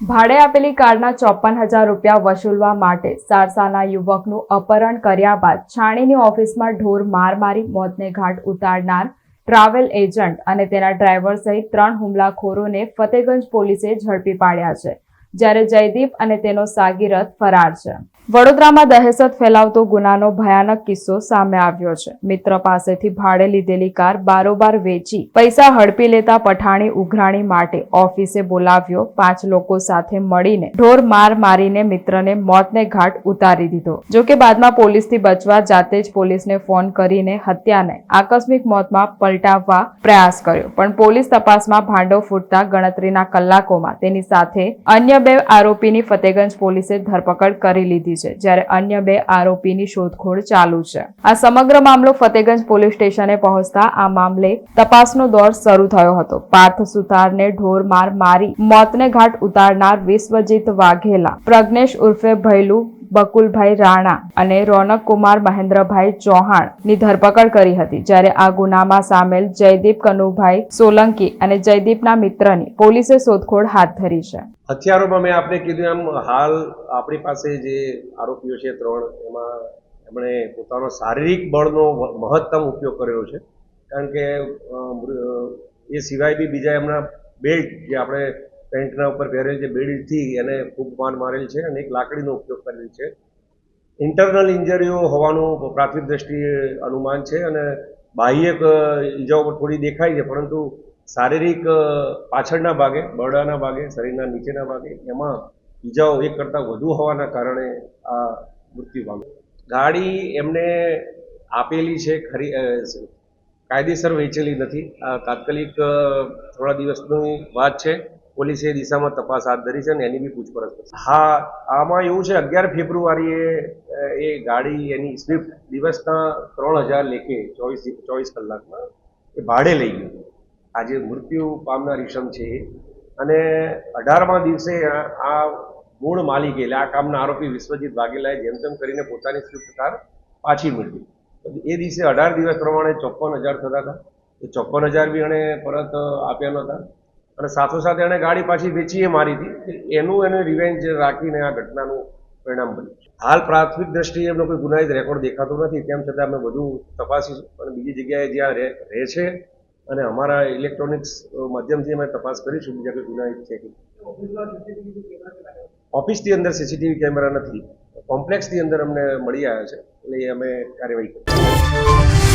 ભાડે આપેલી કારના ચોપન હજાર રૂપિયા વસૂલવા માટે સારસાના યુવકનું અપહરણ કર્યા બાદ છાણીની ઓફિસમાં ઢોર માર મારી મોતને ઘાટ ઉતારનાર ટ્રાવેલ એજન્ટ અને તેના ડ્રાઈવર સહિત ત્રણ હુમલાખોરોને ફતેગંજ પોલીસે ઝડપી પાડ્યા છે. જ્યારે જયદીપ અને તેનો સાગીરથ ફરાર છે. વડોદરામાં દહેશત ફેલાવતો ગુનાનો ભયાનક કિસ્સો સામે આવ્યો છે. મિત્ર પાસેથી ભાડે લીધેલી કાર બારોબાર વેચી પૈસા હડપી લેતા પઠાણી ઉઘરાણી માટે ઓફિસે બોલાવ્યો. પાંચ લોકો સાથે મળીને ઢોર માર મારીને મિત્રને મોતને ઘાટ ઉતારી દીધો. જો કે બાદમાં પોલીસથી બચવા જાતે જ પોલીસને ફોન કરીને હત્યાને આકસ્મિક મોતમાં પલટાવવા પ્રયાસ કર્યો. પણ પોલીસ તપાસમાં ભાંડો ફૂટતા ગણતરીના કલાકોમાં તેની સાથે અન્ય બે આરોપીની ફતેગંજ પોલીસે ધરપકડ કરી લીધી છે, જ્યારે અન્ય બે આરોપીની શોધખોળ ચાલુ છે. આ સમગ્ર મામલો ફતેગંજ પોલીસ સ્ટેશને પહોંચતા આ મામલે તપાસનો દોર શરૂ થયો હતો. પાર્થ સુથારને ઢોર માર મારી, મોતને ઘાટ ઉતારનાર વિશ્વજીત વાઘેલા, પ્રજ્ઞેશ ઉર્ફે ભૈલું બકુલભાઈ રાણા અને રોનક કુમાર મહેન્દ્રભાઈ ચૌહાણની ધરપકડ કરી હતી, જ્યારે આ ગુનામાં સામેલ જયદીપ કનુભાઈ સોલંકી અને જયદીપના મિત્રની પોલીસે શોધખોળ હાથ ધરી છે. હથિયારોમાં મેં આપને કીધું એમ, હાલ આપણી પાસે જે આરોપીઓ છે ત્રણ, એમાં એમણે પોતાનો શારીરિક બળનો મહત્તમ ઉપયોગ કરેલો છે. કારણ કે એ સિવાય બી બીજા એમના બેલ્ટ જે આપણે પેન્ટના ઉપર પહેરેલ છે બેડીથી એને ખૂબ માર મારેલ છે અને એક લાકડીનો ઉપયોગ કરેલ છે. ઇન્ટરનલ ઇન્જરીઓ હોવાનું પ્રાથમિક દ્રષ્ટિએ અનુમાન છે અને બાહ્યક ઇજાઓ પણ થોડી દેખાય છે, પરંતુ શારીરિક પાછળના ભાગે, બરડાના ભાગે, શરીરના નીચેના ભાગે, એમાં ઈજાઓ એક કરતાં વધુ હોવાના કારણે આ મૃત્યુ પામ્યું. ગાડી એમને આપેલી છે ખરી કાયદેસર વેચેલી નથી. આ તાત્કાલિક થોડા દિવસની વાત છે. પોલીસે દિશામાં તપાસ હાથ ધરી છે અને એની બી પૂછપરછ કરશે. હા, આમાં એવું છે, અગિયાર ફેબ્રુઆરીએ એ ગાડી, એની સ્વિફ્ટ દિવસના ત્રણ હજાર લેખે ચોવીસ ચોવીસ કલાકમાં એ ભાડે લઈ ગયું. આજે મૃત્યુ પામનાર ઈસમ છે અને અઢારમા દિવસે આ મૂળ માલિક એટલે આ કામના આરોપી વિશ્વજીત વાઘેલાએ જેમ તેમ કરીને પોતાની સ્વિફ્ટ કાર પાછી મેળવી એ દિવસે અઢાર દિવસ પ્રમાણે ચોપન હજાર થતા હતા. એ ચોપન હજાર બી એણે પરત આપ્યા નહોતા. અને સાથોસાથ એણે ગાડી પાછી વેચીએ મારી હતી. એનું એને રિવેન્જ રાખીને આ ઘટનાનું પરિણામ બન્યું છે. હાલ પ્રાથમિક દ્રષ્ટિએ એમનો કોઈ ગુનાહિત રેકોર્ડ દેખાતો નથી. તેમ છતાં અમે બધું તપાસીશું. અને બીજી જગ્યાએ જ્યાં રહે છે અને અમારા ઇલેક્ટ્રોનિક્સ માધ્યમથી અમે તપાસ કરીશું બીજા કોઈ ગુનાહિત છે કે ઓફિસની અંદર સીસીટીવી કેમેરા નથી. કોમ્પ્લેક્સની અંદર અમને મળી આવ્યા છે. એટલે એ અમે કાર્યવાહી કરીશું.